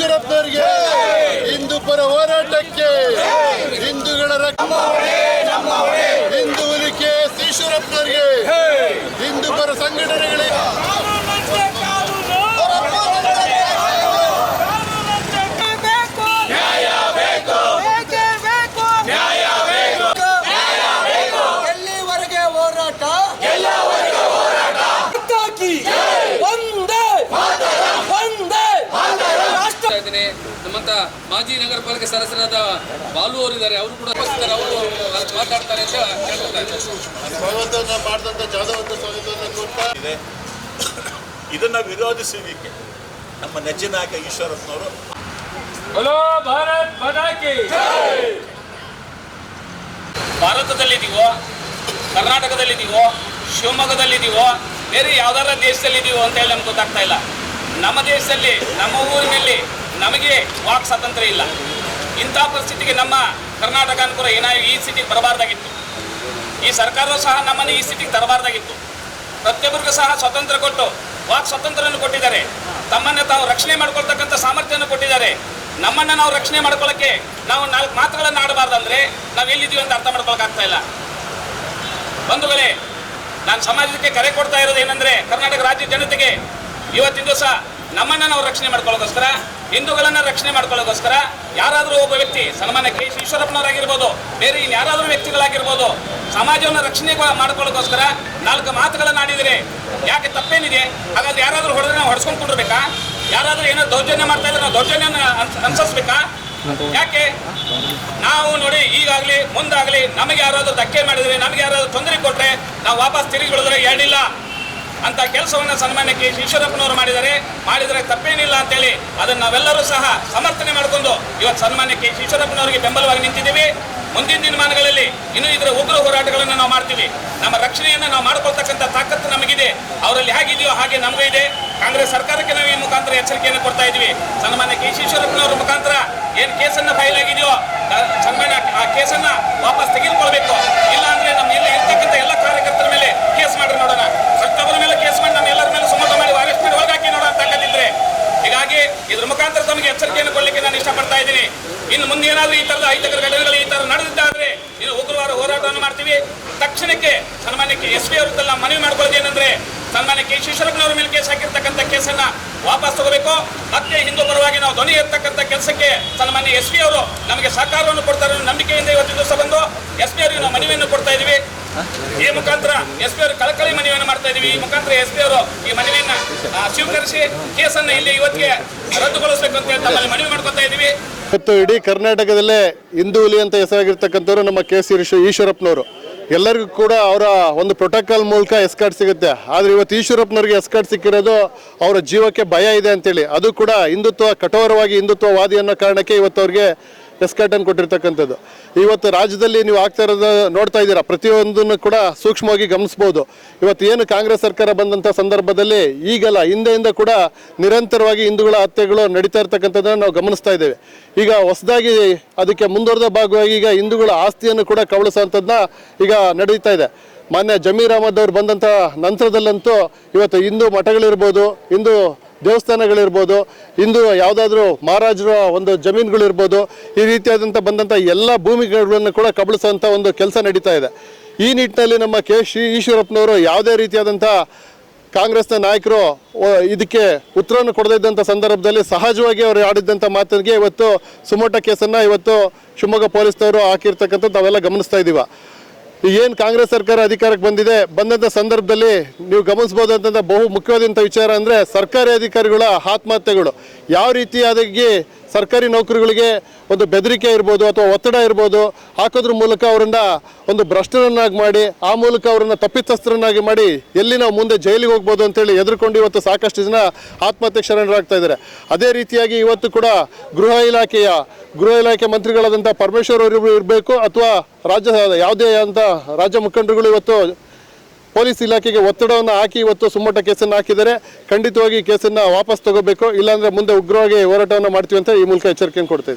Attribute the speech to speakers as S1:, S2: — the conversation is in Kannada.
S1: ಈಶ್ವರಪ್ಪನವರಿಗೆ ಹಿಂದೂ ಪರ ಹೋರಾಟಕ್ಕೆ ಹಿಂದೂಗಳ ಹಿಂದೂ ಉಲಿಕೆ ಈಶ್ವರಪ್ಪನವರಿಗೆ ಹಿಂದೂ ಪರ ಸಂಘಟನೆಗಳಿಗೆ
S2: ಎಲ್ಲಿವರೆಗೆ ಹೋರಾಟ ಹತ್ತಾಕಿ. ಒಂದೇ ಒಂದೇ
S3: ನಮ್ಮಂತ ಮಾಜಿ ನಗರ ಪಾಲಿಕೆ ಸದಸ್ಯರಾದ ಬಾಲು ಅವರು ಇದ್ದಾರೆ ಅವರು ಕೂಡ ಉಪಸ್ಥಿತರು. ಅವರು ಮಾತಾಡ್ತಾರೆ ಅಂತ
S1: ಸ್ವಾಗತವನ್ನ ಕೊಡ್ತಾ
S4: ಇದೆ. ಇದನ್ನ ವಿರೋಧಿಸಿದಕ್ಕೆ ನಮ್ಮ ನೆಚ್ಚಿನ ನಾಯಕ ಈಶ್ವರಪ್ಪನವರು.
S5: ಭಾರತದಲ್ಲಿದ್ದೀವೋ ಕರ್ನಾಟಕದಲ್ಲಿದ್ದೀವೋ ಶಿವಮೊಗ್ಗದಲ್ಲಿದ್ದೀವೋ ಬೇರೆ ಯಾವ್ದಾರ ದೇಶದಲ್ಲಿದ್ದೀವೋ ಅಂತ ಹೇಳಿ ನಮ್ಗೆ ಗೊತ್ತಾಗ್ತಾ ಇಲ್ಲ. ನಮ್ಮ ದೇಶದಲ್ಲಿ ನಮ್ಮ ಊರಿನಲ್ಲಿ ನಮಗೆ ವಾಕ್ ಸ್ವಾತಂತ್ರ್ಯ ಇಲ್ಲ. ಇಂಥ ಪರಿಸ್ಥಿತಿಗೆ ನಮ್ಮ ಕರ್ನಾಟಕ ಅನುಕೂಲ ಏನಾಗಿ ಈ ಸ್ಥಿತಿಗೆ ಬರಬಾರ್ದಾಗಿತ್ತು. ಈ ಸರ್ಕಾರ ಸಹ ನಮ್ಮನ್ನು ಈ ಸ್ಥಿತಿಗೆ ತರಬಾರ್ದಾಗಿತ್ತು. ಪ್ರತಿಯೊಬ್ಬರಿಗೂ ಸಹ ಸ್ವಾತಂತ್ರ್ಯ ಕೊಟ್ಟು ವಾಕ್ ಸ್ವಾತಂತ್ರ್ಯವನ್ನು ಕೊಟ್ಟಿದ್ದಾರೆ. ತಮ್ಮನ್ನು ತಾವು ರಕ್ಷಣೆ ಮಾಡ್ಕೊಳ್ತಕ್ಕಂಥ ಸಾಮರ್ಥ್ಯವನ್ನು ಕೊಟ್ಟಿದ್ದಾರೆ. ನಮ್ಮನ್ನು ನಾವು ರಕ್ಷಣೆ ಮಾಡ್ಕೊಳ್ಳೋಕ್ಕೆ ನಾವು ನಾಲ್ಕು ಮಾತುಗಳನ್ನು ಆಡಬಾರ್ದಂದ್ರೆ ನಾವು ಎಲ್ಲಿದ್ದೀವಿ ಅಂತ ಅರ್ಥ ಮಾಡ್ಕೊಳಕ್ಕಾಗ್ತಾ ಇಲ್ಲ. ಬಂಧುಗಳೇ, ನಾನು ಸಮಾಜಕ್ಕೆ ಕರೆ ಕೊಡ್ತಾ ಇರೋದು ಏನಂದ್ರೆ, ಕರ್ನಾಟಕ ರಾಜ್ಯ ಜನತೆಗೆ ಇವತ್ತಿನ ದಿವಸ ನಮ್ಮನ್ನ ನಾವು ರಕ್ಷಣೆ ಮಾಡ್ಕೊಳ್ಳೋಕೋಸ್ಕರ ಹಿಂದೂಗಳನ್ನ ರಕ್ಷಣೆ ಮಾಡ್ಕೊಳ್ಳೋಕೋಸ್ಕರ ಯಾರಾದರೂ ಒಬ್ಬ ವ್ಯಕ್ತಿ, ಸನ್ಮಾನ್ಯ ಕೆ ಎಸ್ ಈಶ್ವರಪ್ಪನವರಾಗಿರ್ಬೋದು, ಬೇರೆ ಇನ್ಯಾರಾದರೂ ವ್ಯಕ್ತಿಗಳಾಗಿರ್ಬೋದು, ಸಮಾಜವನ್ನು ರಕ್ಷಣೆ ಮಾಡ್ಕೊಳ್ಳೋಕೋಸ್ಕರ ನಾಲ್ಕು ಮಾತುಗಳನ್ನು ಆಡಿದರೆ. ಯಾಕೆ ತಪ್ಪೇನಿದೆ? ಹಾಗಾದ್ರೆ ಯಾರಾದರೂ ಹೊಡೆದ್ರೆ ನಾವು ಹೊಡ್ಸ್ಕೊಂಡು ಕುಂಡಿರ್ಬೇಕಾ? ಯಾರಾದರೂ ಏನೋ ದೌರ್ಜನ್ಯ ಮಾಡ್ತಾ ಇದ್ರೆ ನಾವು ದೌರ್ಜನ್ಯ ಅನುಸರಿಸ್ಬೇಕಾ ಯಾಕೆ? ನಾವು ನೋಡಿ ಈಗಾಗಲಿ, ಮುಂದಾಗಲಿ ನಮಗೆ ಯಾರಾದರೂ ಧಕ್ಕೆ ಮಾಡಿದರೆ, ನಮಗೆ ಯಾರಾದರೂ ತೊಂದರೆ ಕೊಟ್ಟರೆ ನಾವು ವಾಪಸ್ ತಿರುಗಿ ಬಿಡಿದ್ರೆ ಹೇಳಿಲ್ಲ ಅಂತ ಕೆಲಸವನ್ನು ಸನ್ಮಾನ್ಯ ಕೆ ಈಶ್ವರಪ್ಪನವರು ಮಾಡಿದರೆ ಮಾಡಿದರೆ ತಪ್ಪೇನಿಲ್ಲ ಅಂತೇಳಿ ಅದನ್ನು ನಾವೆಲ್ಲರೂ ಸಹ ಸಮರ್ಥನೆ ಮಾಡಿಕೊಂಡು ಇವತ್ತು ಸನ್ಮಾನ್ಯ ಕೆ ಈಶ್ವರಪ್ಪನವರಿಗೆ ಬೆಂಬಲವಾಗಿ ನಿಂತಿದ್ದೀವಿ. ಮುಂದಿನ ದಿನಮಾನಗಳಲ್ಲಿ ಇನ್ನೂ ಇದರ ಉಗ್ರ ಹೋರಾಟಗಳನ್ನು ನಾವು ಮಾಡ್ತೀವಿ. ನಮ್ಮ ರಕ್ಷಣೆಯನ್ನು ನಾವು ಮಾಡ್ಕೊಳ್ತಕ್ಕಂಥ ತಾಕತ್ತು ನಮಗಿದೆ. ಅವರಲ್ಲಿ ಹೇಗಿದೆಯೋ ಹಾಗೆ ನಮಗೂ ಇದೆ. ಕಾಂಗ್ರೆಸ್ ಸರ್ಕಾರಕ್ಕೆ ನಾವು ಈ ಮುಖಾಂತರ ಎಚ್ಚರಿಕೆಯನ್ನು ಕೊಡ್ತಾ ಇದ್ದೀವಿ. ಸನ್ಮಾನ್ಯ ಕೆ ಈಶ್ವರಪ್ಪನವರ ಮುಖಾಂತರ ಏನು ಕೇಸನ್ನು ಫೈಲ್ ಆಗಿದೆಯೋ ಸನ್ಮಾನ್ಯ ಆ ಕೇಸನ್ನ ವಾಪಸ್ ತೆಗೆದುಕೊಳ್ಬೇಕು. ಇಲ್ಲ ಅಂದ್ರೆ ನಮ್ಮ ಎಲ್ಲ ಇರ್ತಕ್ಕಂಥ ಎಲ್ಲ ಕಾರ್ಯಕರ್ತರ ಮೇಲೆ ಕೇಸ್ ಮಾಡಿ ನೋಡೋಣ ಪ್ರತಿಯೊಬ್ಬರ ಮೇಲೆ ಕೇಸ್ ಮಾಡಿ ನಮ್ಮ ಎಲ್ಲರ ಮೇಲೆ ಸುಮತ ಮಾಡಿ ಅರೆಸ್ಟ್ ಮಾಡಿ ಒಳಗಾಕಿ ನೋಡೋಣ ತಾಕತ್ತಿದ್ರೆ ಹೀಗಾಗಿ ಇದ್ರ ಮುಖಾಂತರ ತಮಗೆ ಎಚ್ಚರಿಕೆಯನ್ನು ಕೊಡಲಿಕ್ಕೆ ನಾನು ಇಷ್ಟಪಡ್ತಾ ಇದ್ದೀನಿ ಇನ್ನು ಮುಂದೆ ಏನಾದರೂ ಈ ತರದ ಅಹಿತಕರ ಘಟನೆಗಳು ಈ ತರ ನಡೆದಿದ್ದಾದ್ರೆ ಇದು ಉಗ್ರವಾರ ಹೋರಾಟವನ್ನು ಮಾಡ್ತೀವಿ. ತಕ್ಷಣಕ್ಕೆ ಸನ್ಮಾನ್ಯಕ್ಕೆ ಎಸ್ ಪಿ ತಲ್ಲ ನಾವು ಮನವಿ ಮಾಡ್ಕೊಳ್ಳೋದು ಏನಂದ್ರೆ ಸನ್ಮಾನ್ಯ ಕೆ ಈಶ್ವರಪ್ಪನವರ ಮೇಲೆ ಕೇಸ್ ಹಾಕಿರ್ತಕ್ಕಂಥ ಕೇಸನ್ನ ವಾಪಸ್ ತಗೋಬೇಕು. ಮತ್ತೆ ಹಿಂದೂ ಪರವಾಗಿ ನಾವು ಧ್ವನಿ ಎತ್ತಕ್ಕಂಥ ಕೆಲಸಕ್ಕೆ ಸನ್ಮಾನ್ಯ ಎಸ್ ಪಿ ಅವರು ನಮಗೆ ಸಹಕಾರವನ್ನು ಕೊಡ್ತಾರೆ ನಂಬಿಕೆಯಿಂದ ಇವತ್ತು ದಿವಸ ಬಂದು ಎಸ್ ಪಿ ಅವರಿಗೆ ನಾವು ಮನವಿಯನ್ನು ಕೊಡ್ತಾ ಇದೀವಿ. ಈ ಮುಖಾಂತರ ಎಸ್ ಪಿ ಅವರು ಕಳಕಳಿ ಮನವಿಯನ್ನು ಮಾಡ್ತಾ ಇದೀವಿ. ಈ ಮುಖಾಂತರ ಎಸ್ ಪಿ ಅವರು ಈ ಮನವಿಯನ್ನ ಸ್ವೀಕರಿಸಿ ಕೇಸನ್ನ ಇಲ್ಲಿ ಇವತ್ತಿಗೆ ರದ್ದುಗೊಳಿಸಬೇಕು
S1: ಇವತ್ತು ಇಡೀ ಕರ್ನಾಟಕದಲ್ಲೇ ಹಿಂದೂಲಿ ಅಂತ ಹೆಸರಾಗಿರ್ತಕ್ಕಂಥವ್ರು ನಮ್ಮ ಕೆ ಸಿ ಈಶ್ವರಪ್ಪನವರು. ಎಲ್ಲರಿಗೂ ಕೂಡ ಅವರ ಒಂದು ಪ್ರೋಟೋಕಾಲ್ ಮೂಲಕ ಎಸ್ಕಾರ್ಟ್ ಸಿಗುತ್ತೆ. ಆದರೆ ಇವತ್ತು ಈಶ್ವರಪ್ಪನವ್ರಿಗೆ ಎಸ್ಕಾರ್ಟ್ ಸಿಕ್ಕಿರೋದು ಅವರ ಜೀವಕ್ಕೆ ಭಯ ಇದೆ ಅಂತೇಳಿ. ಅದು ಕೂಡ ಹಿಂದುತ್ವ ಕಠೋರವಾಗಿ ಹಿಂದುತ್ವವಾದಿ ಅನ್ನೋ ಕಾರಣಕ್ಕೆ ಇವತ್ತು ಅವ್ರಿಗೆ ಎಸ್ಕಾರ್ಟನ್ನು ಕೊಟ್ಟಿರ್ತಕ್ಕಂಥದ್ದು. ಇವತ್ತು ರಾಜ್ಯದಲ್ಲಿ ನೀವು ಆಗ್ತಾ ಇರೋದು ನೋಡ್ತಾ ಇದ್ದೀರಾ, ಪ್ರತಿಯೊಂದನ್ನು ಕೂಡ ಸೂಕ್ಷ್ಮವಾಗಿ ಗಮನಿಸ್ಬೋದು. ಇವತ್ತು ಏನು ಕಾಂಗ್ರೆಸ್ ಸರ್ಕಾರ ಬಂದಂಥ ಸಂದರ್ಭದಲ್ಲಿ ಈಗಲ್ಲ, ಹಿಂದೆಯಿಂದ ಕೂಡ ನಿರಂತರವಾಗಿ ಹಿಂದೂಗಳ ಹತ್ಯೆಗಳು ನಡೀತಾ ಇರ್ತಕ್ಕಂಥದ್ದನ್ನು ನಾವು ಗಮನಿಸ್ತಾ ಇದ್ದೇವೆ. ಈಗ ಹೊಸದಾಗಿ ಅದಕ್ಕೆ ಮುಂದುವರೆದ ಭಾಗವಾಗಿ ಈಗ ಹಿಂದೂಗಳ ಆಸ್ತಿಯನ್ನು ಕೂಡ ಕಬಳಿಸುವಂಥದ್ದನ್ನ ಈಗ ನಡೀತಾ ಇದೆ. ಮಾನ್ಯ ಜಮೀರ್ ಅಹಮದ್ ಅವರು ಬಂದಂಥ ನಂತರದಲ್ಲಂತೂ ಇವತ್ತು ಹಿಂದೂ ಮಠಗಳಿರ್ಬೋದು, ಹಿಂದೂ ದೇವಸ್ಥಾನಗಳಿರ್ಬೋದು ಇಂದು ಯಾವುದಾದ್ರೂ ಮಹಾರಾಜರ ಒಂದು ಜಮೀನುಗಳಿರ್ಬೋದು, ಈ ರೀತಿಯಾದಂಥ ಬಂದಂಥ ಎಲ್ಲ ಭೂಮಿಗಳನ್ನು ಕೂಡ ಕಬಳಿಸುವಂಥ ಒಂದು ಕೆಲಸ ನಡೀತಾ ಇದೆ. ಈ ನಿಟ್ಟಿನಲ್ಲಿ ನಮ್ಮ ಕೆ ಶ್ರೀ ಈಶ್ವರಪ್ಪನವರು ಯಾವುದೇ ರೀತಿಯಾದಂಥ ಕಾಂಗ್ರೆಸ್ನ ನಾಯಕರು ಇದಕ್ಕೆ ಉತ್ತರವನ್ನು ಕೊಡದೇ ಇದ್ದಂಥ ಸಂದರ್ಭದಲ್ಲಿ ಸಹಜವಾಗಿ ಅವರು ಆಡಿದ್ದಂಥ ಮಾತಿಗೆ ಇವತ್ತು ಸುಮೋಟ ಕೇಸನ್ನು ಇವತ್ತು ಶಿವಮೊಗ್ಗ ಪೊಲೀಸ್ನವರು ಹಾಕಿರ್ತಕ್ಕಂಥದ್ದು ನಾವೆಲ್ಲ ಗಮನಿಸ್ತಾ ಇದ್ದೀವ. ಏನು ಕಾಂಗ್ರೆಸ್ ಸರ್ಕಾರ ಅಧಿಕಾರಕ್ಕೆ ಬಂದಿದೆ? ಬಂದಂಥ ಸಂದರ್ಭದಲ್ಲಿ ನೀವು ಗಮನಿಸಬಹುದಂತ ಬಹು ಮುಖ್ಯವಾದಂಥ ವಿಚಾರ ಅಂದರೆ ಸರ್ಕಾರಿ ಅಧಿಕಾರಿಗಳ ಆತ್ಮಹತ್ಯೆಗಳು. ಯಾವ ರೀತಿಯಾದಾಗಿ ಸರ್ಕಾರಿ ನೌಕರಿಗಳಿಗೆ ಒಂದು ಬೆದರಿಕೆ ಇರ್ಬೋದು ಅಥವಾ ಒತ್ತಡ ಇರ್ಬೋದು, ಹಾಕೋದ್ರ ಮೂಲಕ ಅವರನ್ನ ಒಂದು ಭ್ರಷ್ಟರನ್ನಾಗಿ ಮಾಡಿ, ಆ ಮೂಲಕ ಅವರನ್ನ ತಪ್ಪಿತಸ್ಥರನ್ನಾಗಿ ಮಾಡಿ ಎಲ್ಲಿ ನಾವು ಮುಂದೆ ಜೈಲಿಗೆ ಹೋಗ್ಬೋದು ಅಂತೇಳಿ ಎದುರ್ಕೊಂಡು ಇವತ್ತು ಸಾಕಷ್ಟು ಜನ ಆತ್ಮಹತ್ಯೆ ಶರಣರಾಗ್ತಾ ಇದ್ದಾರೆ. ಅದೇ ರೀತಿಯಾಗಿ ಇವತ್ತು ಕೂಡ ಗೃಹ ಇಲಾಖೆಯ, ಗೃಹ ಇಲಾಖೆ ಮಂತ್ರಿಗಳಾದಂಥ ಪರಮೇಶ್ವರ್ ಅವರು ಇರಬೇಕು ಅಥವಾ ರಾಜ್ಯ, ಯಾವುದೇ ಅಂತ ರಾಜ್ಯ ಮುಖಂಡರುಗಳು ಇವತ್ತು ಪೊಲೀಸ್ ಇಲಾಖೆಗೆ ಒತ್ತಡವನ್ನು ಹಾಕಿ ಇವತ್ತು ಸುಮ್ಮಟ ಕೇಸನ್ನು ಹಾಕಿದರೆ ಖಂಡಿತವಾಗಿ ಕೇಸನ್ನು ವಾಪಸ್ ತಗೋಬೇಕು. ಇಲ್ಲಾಂದರೆ ಮುಂದೆ ಉಗ್ರವಾಗಿ ಹೋರಾಟವನ್ನು ಮಾಡ್ತೀವಿ ಅಂತ ಈ ಮೂಲಕ ಎಚ್ಚರಿಕೆಯನ್ನು ಕೊಡ್ತಾ